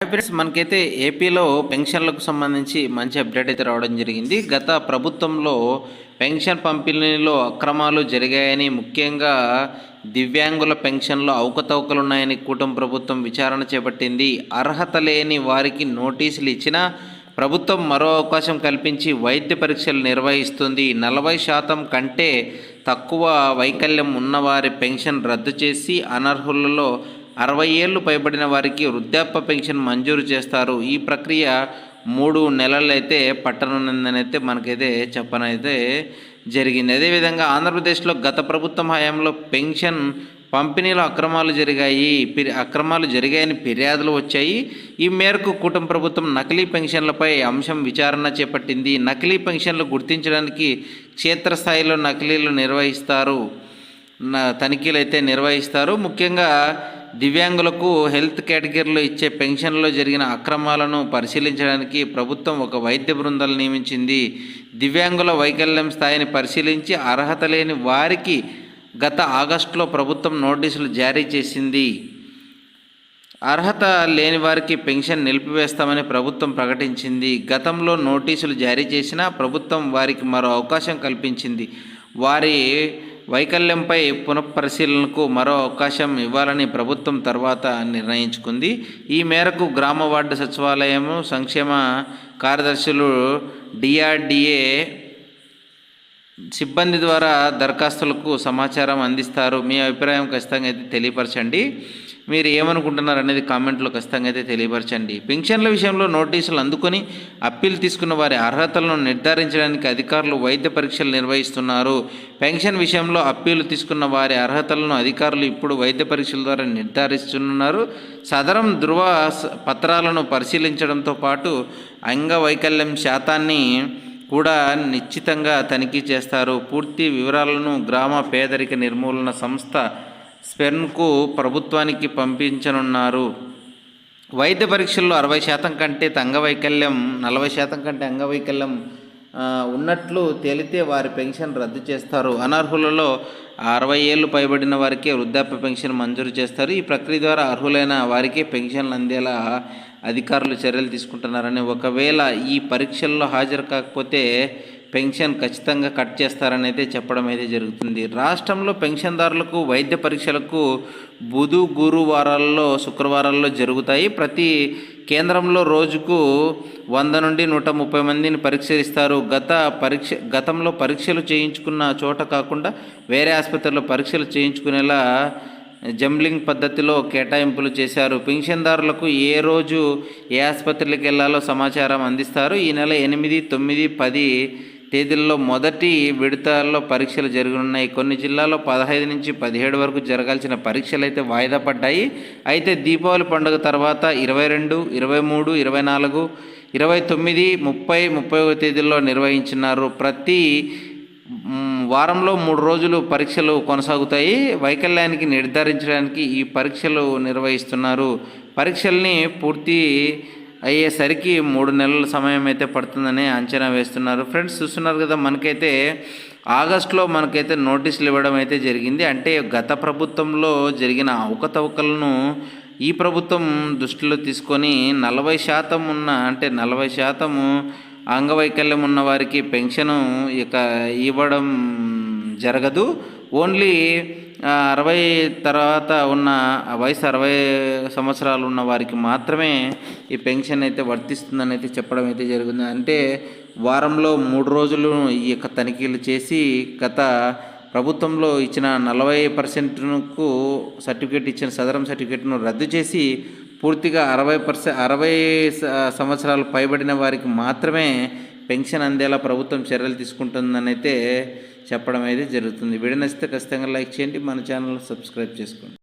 Friends మనకైతే ఏపీలో పెన్షన్లకు సంబంధించి మంచి అప్డేట్ అయితే రావడం జరిగింది. గత ప్రభుత్వంలో పెన్షన్ పంపిణీలో అక్రమాలు జరిగాయని ముఖ్యంగా దివ్యాంగుల పెన్షన్లో అవకతవకలు ఉన్నాయని కూటమి ప్రభుత్వం విచారణ చేపట్టింది. అర్హత లేని వారికి నోటీసులు ఇచ్చినా ప్రభుత్వం మరో అవకాశం కల్పించి వైద్య పరీక్షలు నిర్వహిస్తుంది. నలభై శాతం కంటే తక్కువ వైకల్యం ఉన్నవారి పెన్షన్ రద్దు చేసి అనర్హులలో అరవై ఏళ్ళు పైబడిన వారికి వృద్ధాప్య పెన్షన్ మంజూరు చేస్తారు. ఈ ప్రక్రియ మూడు నెలలైతే పట్టనుందని అయితే మనకైతే చెప్పనైతే జరిగింది. అదేవిధంగా ఆంధ్రప్రదేశ్లో గత ప్రభుత్వం హయాంలో పెన్షన్ పంపిణీలో అక్రమాలు జరిగాయి. అక్రమాలు జరిగాయని ఫిర్యాదులు వచ్చాయి. ఈ మేరకు కూటమి ప్రభుత్వం నకిలీ పెన్షన్లపై అంశం విచారణ చేపట్టింది. నకిలీ పెన్షన్లు గుర్తించడానికి క్షేత్రస్థాయిలో నకిలీలు నిర్వహిస్తారు. తనిఖీలు అయితే నిర్వహిస్తారు. ముఖ్యంగా దివ్యాంగులకు హెల్త్ కేటగిరీలో ఇచ్చే పెన్షన్లో జరిగిన అక్రమాలను పరిశీలించడానికి ప్రభుత్వం ఒక వైద్య బృందాలు నియమించింది. దివ్యాంగుల వైకల్యం స్థాయిని పరిశీలించి అర్హత లేని వారికి గత ఆగస్టులో ప్రభుత్వం నోటీసులు జారీ చేసింది. అర్హత లేని వారికి పెన్షన్ నిలిపివేస్తామని ప్రభుత్వం ప్రకటించింది. గతంలో నోటీసులు జారీ చేసినా ప్రభుత్వం వారికి మరో అవకాశం కల్పించింది. వారి వైకల్యంపై పునఃపరిశీలనకు మరో అవకాశం ఇవ్వాలని ప్రభుత్వం తర్వాత నిర్ణయించుకుంది. ఈ మేరకు గ్రామ వార్డు సచివాలయం సంక్షేమ కార్యదర్శులు డిఆర్డిఏ సిబ్బంది ద్వారా దరఖాస్తులకు సమాచారం అందిస్తారు. మీ అభిప్రాయం ఖచ్చితంగా అయితే తెలియపరచండి. మీరు ఏమనుకుంటున్నారు అనేది కామెంట్లో ఖచ్చితంగా అయితే తెలియపరచండి. పెన్షన్ల విషయంలో నోటీసులు అందుకొని అప్పీల్ తీసుకున్న వారి అర్హతలను నిర్ధారించడానికి అధికారులు వైద్య పరీక్షలు నిర్వహిస్తున్నారు. పెన్షన్ విషయంలో అప్పీలు తీసుకున్న వారి అర్హతలను అధికారులు ఇప్పుడు వైద్య పరీక్షల ద్వారా నిర్ధారిస్తున్నారు. సదరం ధృవ పత్రాలను పరిశీలించడంతో పాటు అంగవైకల్యం శాతాన్ని కూడా నిశ్చితంగా తనిఖీ చేస్తారు. పూర్తి వివరాలను గ్రామ పేదరిక నిర్మూలన సంస్థ స్పెర్న్కు ప్రభుత్వానికి పంపించనున్నారు. వైద్య పరీక్షల్లో అరవై శాతం కంటే అంగవైకల్యం నలభై శాతం కంటే అంగవైకల్యం ఉన్నట్లు తేలితే వారి పెన్షన్ రద్దు చేస్తారు. అనర్హులలో అరవై ఏళ్ళు పైబడిన వారికే వృద్ధాప్య పెన్షన్ మంజూరు చేస్తారు. ఈ ప్రక్రియ ద్వారా అర్హులైన వారికే పెన్షన్లు అందేలా అధికారులు చర్యలు తీసుకుంటున్నారని. ఒకవేళ ఈ పరీక్షల్లో హాజరు కాకపోతే పెన్షన్ ఖచ్చితంగా కట్ చేస్తారని అయితే చెప్పడం అయితే జరుగుతుంది. రాష్ట్రంలో పెన్షన్దారులకు వైద్య పరీక్షలకు బుధు గురువారాల్లో శుక్రవారాల్లో జరుగుతాయి. ప్రతి కేంద్రంలో రోజుకు వంద నుండి నూట ముప్పై మందిని పరీక్షిస్తారు గత పరీక్ష గతంలో పరీక్షలు చేయించుకున్న చోట కాకుండా వేరే ఆసుపత్రిలో పరీక్షలు చేయించుకునేలా జంబ్లింగ్ పద్ధతిలో కేటాయింపులు చేశారు. పెన్షన్దారులకు ఏ రోజు ఏ ఆసుపత్రికి వెళ్ళాలో సమాచారం అందిస్తారు. ఈ నెల ఎనిమిది తొమ్మిది పది తేదీల్లో మొదటి విడతల్లో పరీక్షలు జరగనున్నాయి. కొన్ని జిల్లాల్లో పదహైదు నుంచి పదిహేడు వరకు జరగాల్సిన పరీక్షలు అయితే వాయిదా పడ్డాయి. అయితే దీపావళి పండుగ తర్వాత ఇరవై రెండు ఇరవై మూడు ఇరవై నాలుగు ఇరవై తొమ్మిది ముప్పై ముప్పై తేదీల్లో నిర్వహించినారు. ప్రతి వారంలో మూడు రోజులు పరీక్షలు కొనసాగుతాయి. వైకల్యానికి నిర్ధారించడానికి ఈ పరీక్షలు నిర్వహిస్తున్నారు. పరీక్షల్ని పూర్తి అయ్యేసరికి మూడు నెలల సమయం అయితే పడుతుందని అంచనా వేస్తున్నారు. ఫ్రెండ్స్ చూస్తున్నారు కదా మనకైతే ఆగస్టులో మనకైతే నోటీసులు ఇవ్వడం అయితే జరిగింది. అంటే గత ప్రభుత్వంలో జరిగిన అవకతవకలను ఈ ప్రభుత్వం దృష్టిలో తీసుకొని నలభై శాతం ఉన్న అంటే నలభై శాతము అంగవైకల్యం ఉన్న వారికి పెన్షను ఇక ఇవ్వడం జరగదు. ఓన్లీ అరవై తర్వాత ఉన్న ఆ వయసు అరవై సంవత్సరాలు ఉన్న వారికి మాత్రమే ఈ పెన్షన్ అయితే వర్తిస్తుందని అయితే చెప్పడం అయితే జరిగింది అంటే వారంలో మూడు రోజులు ఈ యొక్క తనిఖీలు చేసి గత ప్రభుత్వంలో ఇచ్చిన నలభై పర్సెంట్కు సర్టిఫికేట్ ఇచ్చిన సదరం సర్టిఫికేట్ను రద్దు చేసి పూర్తిగా అరవై పర్సెంట్ అరవై సంవత్సరాలు పైబడిన వారికి మాత్రమే పెన్షన్ అందేలా ప్రభుత్వం చర్యలు తీసుకుంటుందని అయితే చెప్పడం అయితే జరుగుతుంది. వీడియో ఖచ్చితంగా లైక్ చేయండి. మన ఛానల్ సబ్స్క్రైబ్ చేసుకోండి.